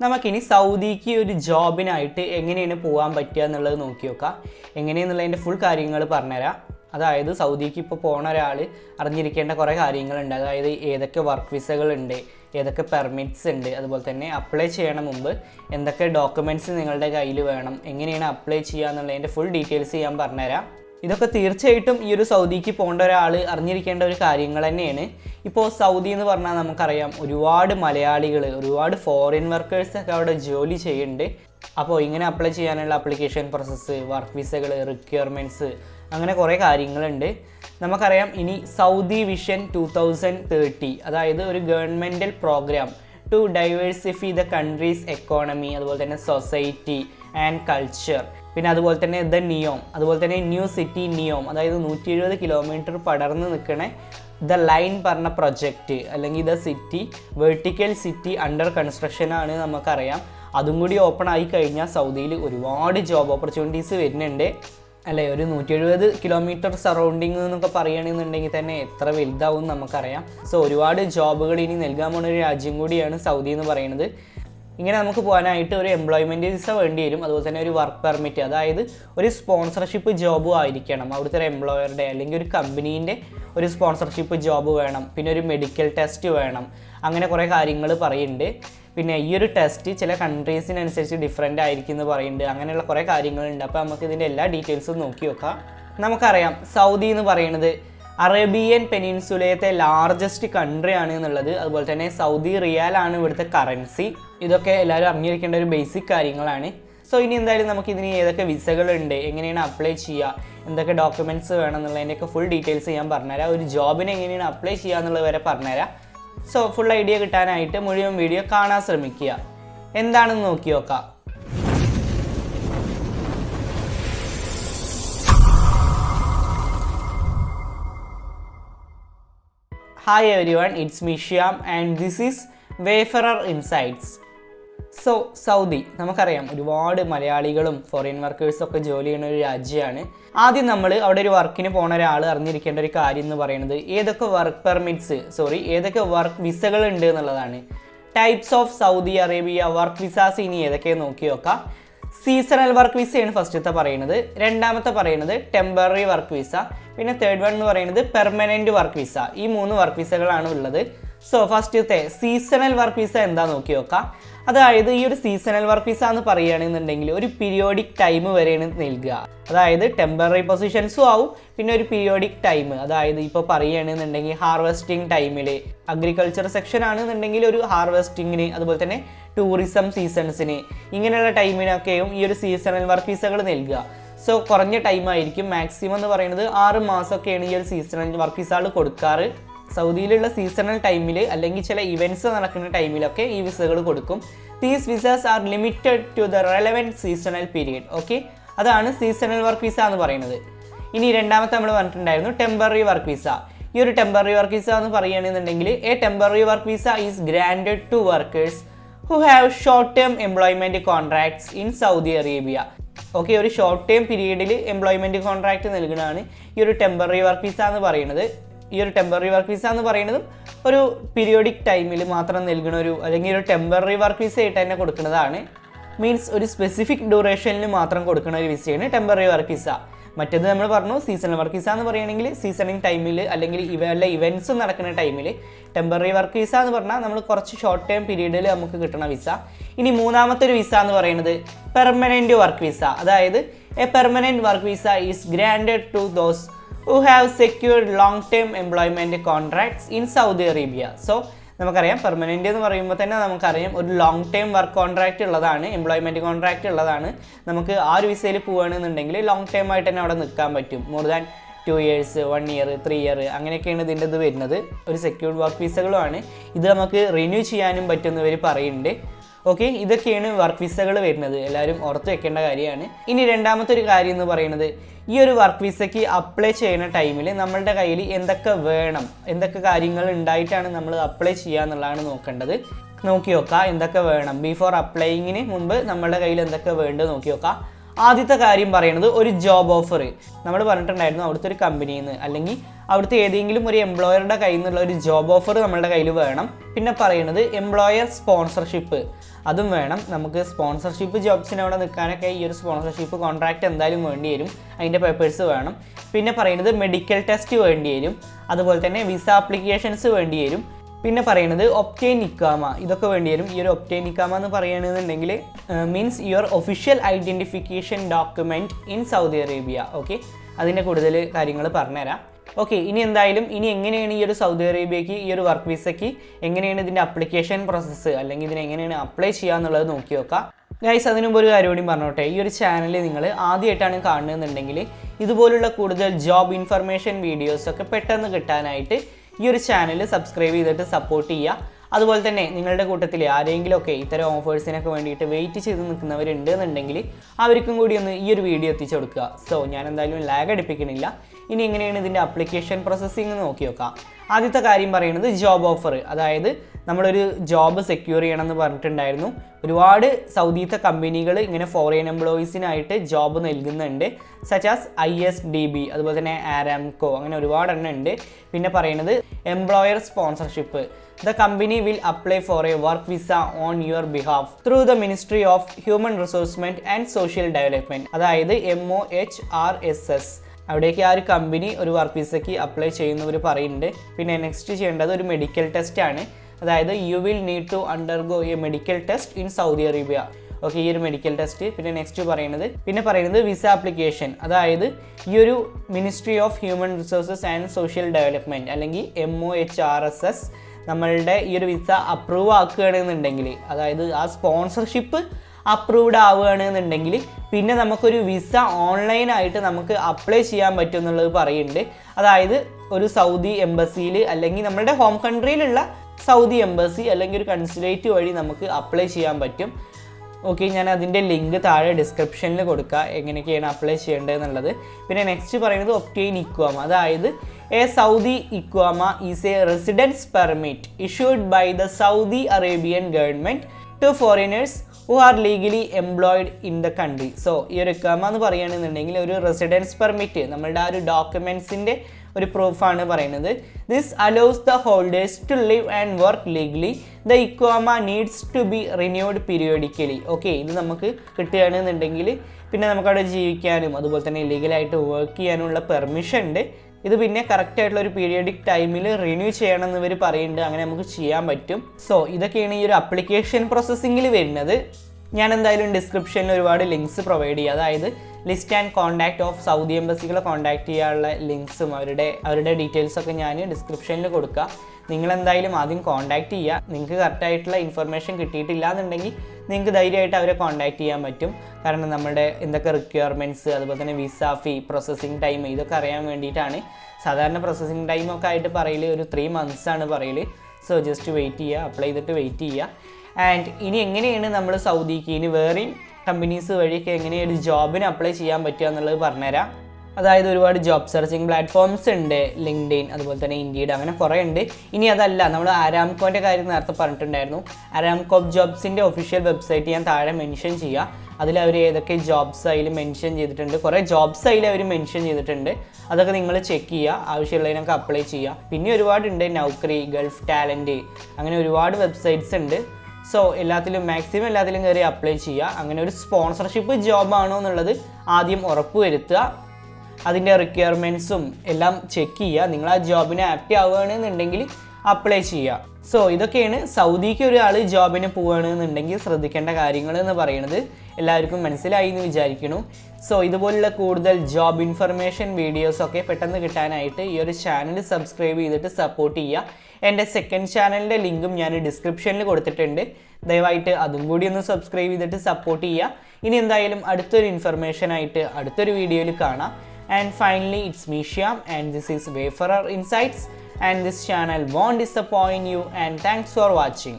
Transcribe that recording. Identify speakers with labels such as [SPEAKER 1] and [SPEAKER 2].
[SPEAKER 1] നമുക്കിനി സൗദിക്ക് ഒരു ജോബിനായിട്ട് എങ്ങനെയാണ് പോകാൻ പറ്റുക എന്നുള്ളത് നോക്കി നോക്കാം. എങ്ങനെയെന്നുള്ളതിന്റെ ഫുൾ കാര്യങ്ങൾ പറഞ്ഞുതരാം. അതായത് സൗദിക്ക് ഇപ്പോൾ പോണ ഒരാൾ അറിഞ്ഞിരിക്കേണ്ട കുറേ കാര്യങ്ങളുണ്ട്. അതായത് ഏതൊക്കെ വർക്ക് വിസകളുണ്ട് ഏതൊക്കെ പെർമിറ്റ്സ് ഉണ്ട് അതുപോലെ തന്നെ അപ്ലൈ ചെയ്യണ മുമ്പ് എന്തൊക്കെ ഡോക്യുമെന്റ്സ് നിങ്ങളുടെ കയ്യിൽ വേണം എങ്ങനെയാണ് അപ്ലൈ ചെയ്യുക എന്നുള്ളതിന്റെ ഫുൾ ഡീറ്റെയിൽസ് ഞാൻ പറഞ്ഞുതരാം. ഇതൊക്കെ തീർച്ചയായിട്ടും ഈ ഒരു സൗദിക്ക് പോകേണ്ട ഒരാൾ അറിഞ്ഞിരിക്കേണ്ട ഒരു കാര്യങ്ങൾ തന്നെയാണ്. ഇപ്പോൾ സൗദി എന്ന് പറഞ്ഞാൽ നമുക്കറിയാം ഒരുപാട് മലയാളികൾ ഒരുപാട് ഫോറിൻ വർക്കേഴ്സ് ഒക്കെ അവിടെ ജോലി ചെയ്യുന്നുണ്ട്. അപ്പോൾ ഇങ്ങനെ അപ്ലൈ ചെയ്യാനുള്ള അപ്ലിക്കേഷൻ പ്രോസസ്സ് വർക്ക് വിസകൾ റിക്വയർമെന്റ്സ് അങ്ങനെ കുറേ കാര്യങ്ങളുണ്ട്. നമുക്കറിയാം ഇനി Saudi vision two thousand thirty അതായത് ഒരു governmental program to diversify the country's economy അതുപോലെ തന്നെ സൊസൈറ്റി ആൻഡ് കൾച്ചർ പിന്നെ അതുപോലെ തന്നെ ദ നിയോം അതുപോലെ തന്നെ ന്യൂ സിറ്റി നിയോം അതായത് നൂറ്റി എഴുപത് കിലോമീറ്റർ പടർന്ന് നിൽക്കണ ദ ലൈൻ പറഞ്ഞ പ്രൊജക്റ്റ് അല്ലെങ്കിൽ the city vertical city under construction ആണ് നമുക്കറിയാം. അതും കൂടി ഓപ്പൺ ആയി കഴിഞ്ഞാൽ സൗദിയിൽ ഒരുപാട് ജോബ് ഓപ്പർച്യൂണിറ്റീസ് വരുന്നുണ്ട്. അല്ലേ? ഒരു നൂറ്റി എഴുപത് കിലോമീറ്റർ സറൗണ്ടിങ് എന്നൊക്കെ പറയുകയാണെന്നുണ്ടെങ്കിൽ തന്നെ എത്ര വലുതാവും നമുക്കറിയാം. സോ ഒരുപാട് ജോബുകൾ ഇനി നൽകാൻ പോകുന്ന ഒരു രാജ്യം കൂടിയാണ് സൗദി എന്ന് പറയുന്നത്. ഇങ്ങനെ നമുക്ക് പോകാനായിട്ട് ഒരു എംപ്ലോയ്മെന്റ് വിസ വേണ്ടി വരും. അതുപോലെ തന്നെ ഒരു വർക്ക് പെർമിറ്റ് അതായത് ഒരു സ്പോൺസർഷിപ്പ് ജോബും ആയിരിക്കണം. അവിടുത്തെ ഒരു എംപ്ലോയറുടെ അല്ലെങ്കിൽ ഒരു കമ്പനീന്റെ ഒരു സ്പോൺസർഷിപ്പ് ജോബ് വേണം. പിന്നെ ഒരു മെഡിക്കൽ ടെസ്റ്റ് വേണം. അങ്ങനെ കുറേ കാര്യങ്ങൾ പറയുന്നുണ്ട്. പിന്നെ ഈ ഒരു ടെസ്റ്റ് ചില കൺട്രീസിനനുസരിച്ച് ഡിഫറെന്റ് ആയിരിക്കും എന്ന് പറയുന്നുണ്ട്. അങ്ങനെയുള്ള കുറേ കാര്യങ്ങളുണ്ട്. അപ്പോൾ നമുക്ക് ഇതിന്റെ എല്ലാ ഡീറ്റെയിൽസും നോക്കി നോക്കാം നമുക്കറിയാം സൗദി എന്ന് പറയുന്നത് അറേബ്യൻ പെനിൻസുലയത്തെ ലാർജസ്റ്റ് കൺട്രി ആണ് എന്നുള്ളത്. അതുപോലെ തന്നെ സൗദി റിയാലാണ് ഇവിടുത്തെ കറൻസി ഇതൊക്കെ എല്ലാവരും അറിഞ്ഞിരിക്കേണ്ട ഒരു ബേസിക് കാര്യങ്ങളാണ്. സോ ഇനി എന്തായാലും നമുക്ക് ഇതിന് ഏതൊക്കെ വിസകളുണ്ട് എങ്ങനെയാണ് അപ്ലൈ ചെയ്യുക എന്തൊക്കെ ഡോക്യുമെന്റ്സ് വേണം എന്നുള്ളതിന്റെയൊക്കെ ഫുൾ ഡീറ്റെയിൽസ് ഞാൻ പറഞ്ഞുതരാം. ഒരു ജോബിന് എങ്ങനെയാണ് അപ്ലൈ ചെയ്യുക എന്നുള്ളത് വരെ പറഞ്ഞുതരാം. സോ ഫുൾ ഐഡിയ കിട്ടാനായിട്ട് മുഴുവൻ വീഡിയോ കാണാൻ ശ്രമിക്കുക. എന്താണെന്ന് നോക്കി നോക്കാം. Hi everyone it's Mishyam and this is wayfarer insights so Saudi നമുക്കറിയാം ഒരുപാട് മലയാളികളും ഫോറിൻ വർക്കേഴ്സും ഒക്കെ ജോലി ചെയ്യുന്ന ഒരു രാജ്യമാണ്. ആദ്യം നമ്മൾ അവിടെ ഒരു വർക്കിന് പോണ ഒരാൾ അറിഞ്ഞിരിക്കേണ്ട ഒരു കാര്യം എന്ന് പറയുന്നത് ഏതൊക്കെ വർക്ക് പെർമിറ്റ്സ് സോറി ഏതൊക്കെ വർക്ക് വിസകൾ ഉണ്ട് എന്നുള്ളതാണ്. Types of Saudi Arabia work visas ഇനി ഏതൊക്കെ നോക്കി നോക്കാം. സീസണൽ വർക്ക് വിസയാണ് ഫസ്റ്റത്തെ പറയുന്നത്. രണ്ടാമത്തെ പറയുന്നത് ടെമ്പററി വർക്ക് വിസ പിന്നെ തേർഡ് വൺ എന്ന് പറയുന്നത് പെർമനന്റ് വർക്ക് വിസ ഈ മൂന്ന് വർക്ക് വിസകളാണ് ഉള്ളത്. സോ ഫസ്റ്റത്തെ സീസണൽ വർക്ക് വിസ എന്താ നോക്കി നോക്കാം. അതായത് ഈ ഒരു സീസണൽ വർക്ക് വിസ എന്ന് പറയുകയാണെന്നുണ്ടെങ്കിൽ ഒരു പീരിയോഡിക് ടൈം വരെയാണ് നൽകുക. അതായത് ടെമ്പററി പൊസിഷൻസും ആവും പിന്നെ ഒരു പീരിയോഡിക് ടൈം അതായത് ഇപ്പോൾ പറയുകയാണെന്നുണ്ടെങ്കിൽ ഹാർവെസ്റ്റിംഗ് ടൈമിൽ അഗ്രികൾച്ചർ സെക്ഷൻ ആണെന്നുണ്ടെങ്കിൽ ഒരു ഹാർവെസ്റ്റിങ്ങിന് അതുപോലെ തന്നെ ടൂറിസം സീസൺസിന് ഇങ്ങനെയുള്ള ടൈമിനൊക്കെയും ഈ ഒരു സീസണൽ വർക്ക് വിസകൾ നൽകുക. സോ കുറഞ്ഞ ടൈമായിരിക്കും മാക്സിമം എന്ന് പറയുന്നത് ആറ് മാസമൊക്കെയാണ് ഈ ഒരു സീസണൽ വർക്ക് വിസകൾ കൊടുക്കാറ്. സൗദിയിലുള്ള സീസണൽ ടൈമിൽ അല്ലെങ്കിൽ ചില ഇവന്റ്സ് നടക്കുന്ന ടൈമിലൊക്കെ ഈ വിസകൾ കൊടുക്കും. These visas are limited to the relevant seasonal period okay അതാണ് സീസണൽ വർക്ക് വിസ എന്ന് പറയുന്നത്. ഇനി രണ്ടാമത്തെ നമ്മൾ പറഞ്ഞിട്ടുണ്ടായിരുന്നു ടെമ്പററി വർക്ക് വിസ ഈ ഒരു ടെമ്പററി വർക്ക് വിസ എന്ന് പറയുകയാണെന്നുണ്ടെങ്കിൽ a temporary work visa is granted to workers who have short term employment contracts in Saudi Arabia okay ഒരു ഷോർട്ട് ടേം പീരീഡിൽ എംപ്ലോയ്മെന്റ് കോൺട്രാക്ട് നൽകുന്നതാണ് ഈ ഒരു ടെമ്പററി വർക്ക് വിസ എന്ന് പറയുന്നത്. ഈ ഒരു ടെമ്പററി വർക്ക് വിസ എന്ന് പറയുന്നതും ഒരു പീരിയോഡിക് ടൈമിൽ മാത്രം നൽകുന്ന ഒരു അല്ലെങ്കിൽ ഒരു ടെമ്പററി വർക്ക് വിസ ആയിട്ട് തന്നെ കൊടുക്കുന്നതാണ്. മീൻസ് ഒരു സ്പെസിഫിക് ഡ്യൂറേഷനിൽ മാത്രം കൊടുക്കുന്ന ഒരു വിസയാണ് ടെമ്പററി വർക്ക് വിസ മറ്റേത് നമ്മൾ പറഞ്ഞു സീസണൽ വർക്ക് വിസ എന്ന് പറയുകയാണെങ്കിൽ സീസണിങ് ടൈമിൽ അല്ലെങ്കിൽ ഇവ വല്ല ഇവന്റ്സ് നടക്കുന്ന ടൈമിൽ ടെമ്പററി വർക്ക് വിസ എന്ന് പറഞ്ഞാൽ നമ്മൾ കുറച്ച് ഷോർട്ട് ടൈം പീരീഡിൽ നമുക്ക് കിട്ടുന്ന വിസ ഇനി മൂന്നാമത്തെ ഒരു വിസ എന്ന് പറയുന്നത് പെർമനന്റ് വർക്ക് വിസ അതായത് a permanent work visa is granted to those who have secured long term employment contracts in Saudi Arabia so നമുക്കറിയാം പെർമനന്റ് എന്ന് പറയുമ്പോൾ തന്നെ നമുക്കറിയാം ഒരു ലോങ് ടേം വർക്ക് കോൺട്രാക്റ്റ് ഉള്ളതാണ് എംപ്ലോയ്മെന്റ് കോൺട്രാക്റ്റ് ഉള്ളതാണ്. നമുക്ക് ആ ഒരു വിസയിൽ പോവുകയാണെന്നുണ്ടെങ്കിൽ ലോങ് ടൈം ആയിട്ട് തന്നെ അവിടെ നിൽക്കാൻ പറ്റും. More than two years one year three year അങ്ങനെയൊക്കെയാണ് ഇതിന്റെ ഇത് വരുന്നത്. ഒരു സെക്യൂർഡ് വർക്ക് വിസകളുമാണ് ഇത് നമുക്ക് റിന്യൂ ചെയ്യാനും പറ്റുന്നവർ പറയുന്നുണ്ട്. ഓക്കെ ഇതൊക്കെയാണ് വർക്ക് വിസകൾ വരുന്നത്. എല്ലാവരും ഓർത്ത് വെക്കേണ്ട കാര്യമാണ്. ഇനി രണ്ടാമത്തെ ഒരു കാര്യം എന്ന് പറയുന്നത് ഈ ഒരു വർക്ക് വിസയ്ക്ക് അപ്ലൈ ചെയ്യുന്ന ടൈമിൽ നമ്മളുടെ കയ്യിൽ എന്തൊക്കെ വേണം എന്തൊക്കെ കാര്യങ്ങൾ ഉണ്ടായിട്ടാണ് നമ്മൾ അപ്ലൈ ചെയ്യുക എന്നുള്ളതാണ് നോക്കേണ്ടത്. നോക്കി നോക്കുക എന്തൊക്കെ വേണം. ബിഫോർ അപ്ലൈയിങ്ങിന് മുമ്പ് നമ്മളുടെ കയ്യിൽ എന്തൊക്കെ വേണ്ടത് നോക്കി നോക്കുക ആദ്യത്തെ കാര്യം പറയുന്നത് ഒരു ജോബ് ഓഫർ നമ്മൾ പറഞ്ഞിട്ടുണ്ടായിരുന്നു അവിടുത്തെ ഒരു കമ്പനിയിൽ നിന്ന് അല്ലെങ്കിൽ അവിടുത്തെ ഏതെങ്കിലും ഒരു എംപ്ലോയറുടെ കയ്യിൽ നിന്നുള്ള ഒരു ജോബ് ഓഫർ നമ്മളുടെ കയ്യിൽ വേണം. പിന്നെ പറയുന്നത് എംപ്ലോയർ സ്പോൺസർഷിപ്പ് അതും വേണം. നമുക്ക് സ്പോൺസർഷിപ്പ് ജോബ്സിന് അവിടെ നിൽക്കാനൊക്കെ ഈ ഒരു സ്പോൺസർഷിപ്പ് കോൺട്രാക്റ്റ് എന്തായാലും വേണ്ടി വരും. അതിന്റെ പേപ്പേഴ്സ് വേണം. പിന്നെ പറയുന്നത് മെഡിക്കൽ ടെസ്റ്റ് വേണ്ടി വരും. അതുപോലെ തന്നെ വിസ ആപ്ലിക്കേഷൻസ് വേണ്ടി വരും. പിന്നെ പറയുന്നത് ഒപ്റ്റെയിൻ നിക്കാമ ഇതൊക്കെ വേണ്ടി വരും. ഈ ഒരു ഒപ്റ്റെയിൻ നിക്കാമ എന്ന് പറയുകയാണെന്നുണ്ടെങ്കിൽ means your official identification document in Saudi Arabia okay അതിന്റെ കൂടുതൽ കാര്യങ്ങൾ പറഞ്ഞുതരാം. ഓക്കെ ഇനി എന്തായാലും ഇനി എങ്ങനെയാണ് ഈ ഒരു സൗദി അറേബ്യക്ക് ഈ ഒരു വർക്ക് വിസയ്ക്ക് എങ്ങനെയാണ് ഇതിന്റെ അപ്ലിക്കേഷൻ പ്രോസസ്സ് അല്ലെങ്കിൽ ഇതിനെ എങ്ങനെയാണ് അപ്ലൈ ചെയ്യുക എന്നുള്ളത് നോക്കി നോക്കാം. ഗൈസ് അതിനു ഒരു കാര്യം കൂടി പറഞ്ഞോട്ടെ. ഈ ഒരു ചാനൽ നിങ്ങൾ ആദ്യമായിട്ടാണ് കാണുന്നതെന്നുണ്ടെങ്കിൽ ഇതുപോലുള്ള കൂടുതൽ ജോബ് ഇൻഫർമേഷൻ വീഡിയോസൊക്കെ പെട്ടെന്ന് കിട്ടാനായിട്ട് ഈ ഒരു ചാനൽ സബ്സ്ക്രൈബ് ചെയ്തിട്ട് സപ്പോർട്ട് ചെയ്യുക അതുപോലെ തന്നെ നിങ്ങളുടെ കൂട്ടത്തിൽ ആരെങ്കിലുമൊക്കെ ഇത്തരം ഓഫേഴ്സിനൊക്കെ വേണ്ടിയിട്ട് വെയിറ്റ് ചെയ്ത് നിൽക്കുന്നവരുണ്ട് എന്നുണ്ടെങ്കിൽ അവർക്കും കൂടി ഒന്ന് ഈ ഒരു വീഡിയോ എത്തിച്ചു കൊടുക്കുക. സോ ഞാൻ എന്തായാലും ലാഗ് അടിപ്പിക്കണില്ല. ഇനി എങ്ങനെയാണ് ഇതിന്റെ അപ്ലിക്കേഷൻ പ്രോസസ്സിങ് നോക്കി നോക്കാം. ആദ്യത്തെ കാര്യം പറയുന്നത് ജോബ് ഓഫർ അതായത് നമ്മളൊരു ജോബ് സെക്യൂർ ചെയ്യണമെന്ന് പറഞ്ഞിട്ടുണ്ടായിരുന്നു. ഒരുപാട് സൗദിയത്തെ കമ്പനികൾ ഇങ്ങനെ ഫോറിൻ എംപ്ലോയീസിനായിട്ട് ജോബ് നൽകുന്നുണ്ട്. Such as I S D B അതുപോലെ തന്നെ ആരാംകോ അങ്ങനെ ഒരുപാട് എണ്ണം ഉണ്ട്. പിന്നെ പറയുന്നത് employer sponsorship the company will apply for a work visa on your behalf through the ministry of human resources and social development അതായത് M O H R S S അവിടേക്ക് ആ ഒരു കമ്പനി ഒരു വർക്ക് വിസയ്ക്ക് അപ്ലൈ ചെയ്യുന്നവർ പറയുന്നുണ്ട്. പിന്നെ next ചെയ്യേണ്ടത് ഒരു മെഡിക്കൽ ടെസ്റ്റ് ആണ്. അതായത് you will need to undergo a medical test in Saudi Arabia okay ഈ ഒരു മെഡിക്കൽ ടെസ്റ്റ് പിന്നെ നെക്സ്റ്റ് പറയുന്നത് പിന്നെ പറയുന്നത് വിസ ആപ്ലിക്കേഷൻ അതായത് ഈ ഒരു ministry of human resources and social development അല്ലെങ്കിൽ M O H R S S നമ്മളുടെ ഈ ഒരു വിസ അപ്രൂവ് ആക്കുകയാണെന്നുണ്ടെങ്കിൽ അതായത് ആ സ്പോൺസർഷിപ്പ് അപ്രൂവ്ഡ് ആവുകയാണെന്നുണ്ടെങ്കിൽ പിന്നെ നമുക്കൊരു വിസ ഓൺലൈനായിട്ട് നമുക്ക് അപ്ലൈ ചെയ്യാൻ പറ്റും എന്നുള്ളത് പറയുന്നുണ്ട്. അതായത് ഒരു സൗദി എംബസിയിൽ അല്ലെങ്കിൽ നമ്മളുടെ ഹോം കൺട്രിയിലുള്ള സൗദി എംബസി അല്ലെങ്കിൽ ഒരു കൺസുലേറ്റ് വഴി നമുക്ക് അപ്ലൈ ചെയ്യാൻ പറ്റും. ഓക്കെ ഞാൻ അതിന്റെ ലിങ്ക് താഴെ ഡിസ്ക്രിപ്ഷനിൽ കൊടുക്കുക എങ്ങനെയൊക്കെയാണ് അപ്ലൈ ചെയ്യേണ്ടത് എന്നുള്ളത് പിന്നെ നെക്സ്റ്റ് പറയുന്നത് ഒപ്റ്റെയിൻ ഇക്വാം അതായത് a Saudi ഇക്വാമ is a residence permit issued by the Saudi Arabian government to foreigners who are legally employed in the country so ഈ ഒരു ഇക്കാമ എന്ന് പറയുകയാണെന്നുണ്ടെങ്കിൽ ഒരു റെസിഡൻസ് പെർമിറ്റ് നമ്മളുടെ ആ ഒരു ഡോക്യുമെൻസിന്റെ ഒരു പ്രൂഫാണ് പറയുന്നത്. This allows the holders to live and work legally the ഇക്വാമ needs to be renewed periodically okay ഇത് നമുക്ക് കിട്ടുകയാണെന്നുണ്ടെങ്കിൽ പിന്നെ നമുക്കവിടെ ജീവിക്കാനും അതുപോലെ തന്നെ ലീഗലായിട്ട് വർക്ക് ചെയ്യാനുള്ള പെർമിഷൻ ഉണ്ട്. ഇത് പിന്നെ കറക്റ്റ് ആയിട്ടുള്ള ഒരു പീരിയഡിക് ടൈമിൽ റിന്യൂ ചെയ്യണം എന്ന് ഇവർ പറയുന്നുണ്ട്. അങ്ങനെ നമുക്ക് ചെയ്യാൻ പറ്റും. സോ ഇതൊക്കെയാണ് ഈ ഒരു അപ്ലിക്കേഷൻ പ്രോസസ്സിങ്ങിൽ വരുന്നത്. ഞാൻ എന്തായാലും ഡിസ്ക്രിപ്ഷനിൽ ഒരുപാട് ലിങ്ക്സ് പ്രൊവൈഡ് ചെയ്യുക അതായത് list and contact of Saudi എംബസികളെ contact ചെയ്യാനുള്ള ലിങ്ക്സും അവരുടെ അവരുടെ ഡീറ്റെയിൽസൊക്കെ ഞാൻ ഡിസ്ക്രിപ്ഷനിൽ കൊടുക്കുക. നിങ്ങൾ എന്തായാലും ആദ്യം കോൺടാക്ട് ചെയ്യുക. നിങ്ങൾക്ക് കറക്റ്റായിട്ടുള്ള ഇൻഫർമേഷൻ കിട്ടിയിട്ടില്ല എന്നുണ്ടെങ്കിൽ നിങ്ങൾക്ക് ധൈര്യമായിട്ട് അവരെ കോൺടാക്ട് ചെയ്യാൻ പറ്റും. കാരണം നമ്മുടെ എന്തൊക്കെ റിക്വയർമെന്റ്സ് അതുപോലെ തന്നെ വിസ ഫീ പ്രോസസ്സിങ് ടൈം ഇതൊക്കെ അറിയാൻ വേണ്ടിയിട്ടാണ്. സാധാരണ പ്രോസസ്സിങ് ടൈമൊക്കെ ആയിട്ട് പറയൽ ഒരു ത്രീ മന്ത്സ് ആണ് പറയൽ സോ ജസ്റ്റ് വെയിറ്റ് ചെയ്യുക അപ്ലൈ ചെയ്തിട്ട് വെയിറ്റ് ചെയ്യുക. ആൻഡ് ഇനി എങ്ങനെയാണ് നമ്മൾ സൗദിക്ക് ഇനി വേറെയും കമ്പനീസ് വഴിയൊക്കെ എങ്ങനെയാണ് ഒരു ജോബിന് അപ്ലൈ ചെയ്യാൻ പറ്റുക എന്നുള്ളത് പറഞ്ഞുതരാം. അതായത് ഒരുപാട് ജോബ് സെർച്ചിങ് പ്ലാറ്റ്ഫോംസ് ഉണ്ട്. ലിങ്ക്ഡിൻ അതുപോലെ തന്നെ ഇൻഡീഡ് അങ്ങനെ കുറേ ഉണ്ട്. ഇനി അതല്ല നമ്മൾ ആരാംകോന്റെ കാര്യം നേരത്തെ പറഞ്ഞിട്ടുണ്ടായിരുന്നു. ആരാംകോ ജോബ്സിന്റെ ഒഫീഷ്യൽ വെബ്സൈറ്റ് ഞാൻ താഴെ മെൻഷൻ ചെയ്യുക അതിൽ അവർ ഏതൊക്കെ ജോബ്സ് അതിൽ മെൻഷൻ ചെയ്തിട്ടുണ്ട്. കുറേ ജോബ്സ് അതിൽ അവർ മെൻഷൻ ചെയ്തിട്ടുണ്ട്. അതൊക്കെ നിങ്ങൾ ചെക്ക് ചെയ്യുക. ആവശ്യമുള്ളതിനൊക്കെ അപ്ലൈ ചെയ്യുക പിന്നെ ഒരുപാടുണ്ട്. നൗക്രി ഗൾഫ് ടാലന്റ് അങ്ങനെ ഒരുപാട് വെബ്സൈറ്റ്സ് ഉണ്ട്. സോ എല്ലാത്തിലും മാക്സിമം എല്ലാത്തിലും കയറി അപ്ലൈ ചെയ്യുക. അങ്ങനെ ഒരു സ്പോൺസർഷിപ്പ് ജോബ് ആണോ എന്നുള്ളത് ആദ്യം ഉറപ്പുവരുത്തുക അതിന്റെ റിക്വയർമെന്റ്സും എല്ലാം ചെക്ക് ചെയ്യുക. നിങ്ങൾ ആ ജോബിന് ആപ്റ്റ് ആവുകയാണെന്നുണ്ടെങ്കിൽ അപ്ലൈ ചെയ്യുക. സോ ഇതൊക്കെയാണ് സൗദിക്ക് ഒരാൾ ജോബിന് പോവുകയാണെന്നുണ്ടെങ്കിൽ ശ്രദ്ധിക്കേണ്ട കാര്യങ്ങൾ എന്ന് പറയുന്നത്. എല്ലാവർക്കും മനസ്സിലായി എന്ന് വിചാരിക്കുന്നു. സോ ഇതുപോലുള്ള കൂടുതൽ ജോബ് ഇൻഫർമേഷൻ വീഡിയോസൊക്കെ പെട്ടെന്ന് കിട്ടാനായിട്ട് ഈ ഒരു ചാനൽ സബ്സ്ക്രൈബ് ചെയ്തിട്ട് സപ്പോർട്ട് ചെയ്യുക. എന്റെ സെക്കൻഡ് ചാനലിന്റെ ലിങ്കും ഞാൻ ഡിസ്ക്രിപ്ഷനിൽ കൊടുത്തിട്ടുണ്ട്. ദയവായിട്ട് അതും കൂടി ഒന്ന് സബ്സ്ക്രൈബ് ചെയ്തിട്ട് സപ്പോർട്ട് ചെയ്യുക. ഇനി എന്തായാലും അടുത്തൊരു ഇൻഫർമേഷൻ ആയിട്ട് അടുത്തൊരു വീഡിയോയിൽ കാണാം. And finally it's me Shyam and this is Wayfarer Insights and this channel won't disappoint you and thanks for watching